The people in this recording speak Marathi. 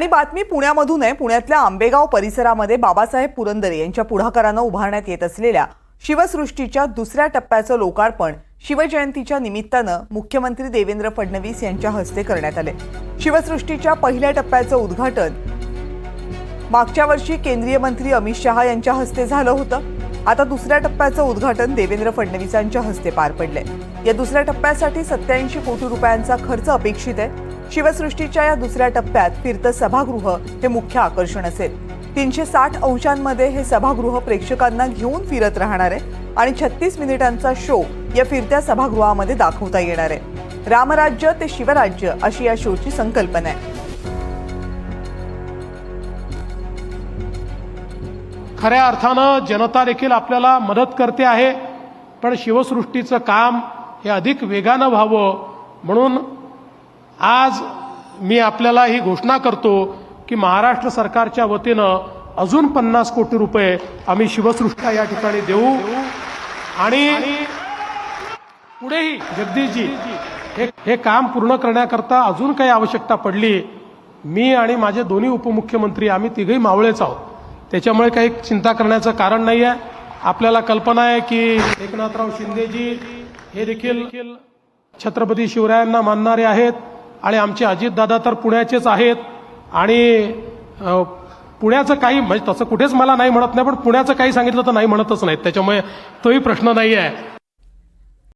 आणि बातमी पुण्यामधून आहे. पुण्यातल्या आंबेगाव परिसरामध्ये बाबासाहेब पुरंदरे यांच्या पुढाकारानं उभारण्यात येत असलेल्या शिवसृष्टीच्या दुसऱ्या टप्प्याचं लोकार्पण शिवजयंतीच्या निमित्तानं मुख्यमंत्री देवेंद्र फडणवीस यांच्या हस्ते करण्यात आले. शिवसृष्टीच्या पहिल्या टप्प्याचं उद्घाटन मागच्या वर्षी केंद्रीय मंत्री अमित शहा यांच्या हस्ते झालं होतं. आता दुसऱ्या टप्प्याचं उद्घाटन देवेंद्र फडणवीसांच्या हस्ते पार पडलंय. या दुसऱ्या टप्प्यासाठी सत्याऐंशी कोटी रुपयांचा खर्च अपेक्षित आहे. शिवसृष्टीच्या या दुसऱ्या टप्प्यात फिरतं सभागृह हे मुख्य आकर्षण असेल. तीनशे साठ अंशांमध्ये हे सभागृह प्रेक्षकांना घेऊन फिरत राहणार आहे आणि छत्तीस मिनिटांचा शो या फिरत्या सभागृहामध्ये दाखवता येणार आहे. रामराज्य ते शिवराज्य अशी या शोची संकल्पना आहे. खऱ्या अर्थानं जनता देखील आपल्याला मदत करते आहे पण शिवसृष्टीचं काम हे अधिक वेगानं व्हावं म्हणून आज मी आपल्याला ही घोषणा करतो की महाराष्ट्र सरकारच्या वतीनं अजून पन्नास कोटी रुपये आम्ही शिवसृष्टा या ठिकाणी देऊ. आणि पुढेही जगदीशजी हे हे काम पूर्ण करण्याकरता अजून काही आवश्यकता पडली मी आणि माझे दोन्ही उपमुख्यमंत्री आम्ही तिघही मावळेच आहोत. त्याच्यामुळे काही चिंता करण्याचं कारण नाही आहे आपल्याला कल्पना आहे की एकनाथराव शिंदेजी हे देखील छत्रपती शिवरायांना मानणारे आहेत. आणि आमचे अजितदादा तर पुण्याचेच आहेत. आणि पुण्याचं काही म्हणजे तसं कुठेच मला नाही म्हणत नाही पण पुण्याचं काही सांगितलं तर नाही म्हणतच नाहीत. त्याच्यामुळे तोही प्रश्न नाही आहे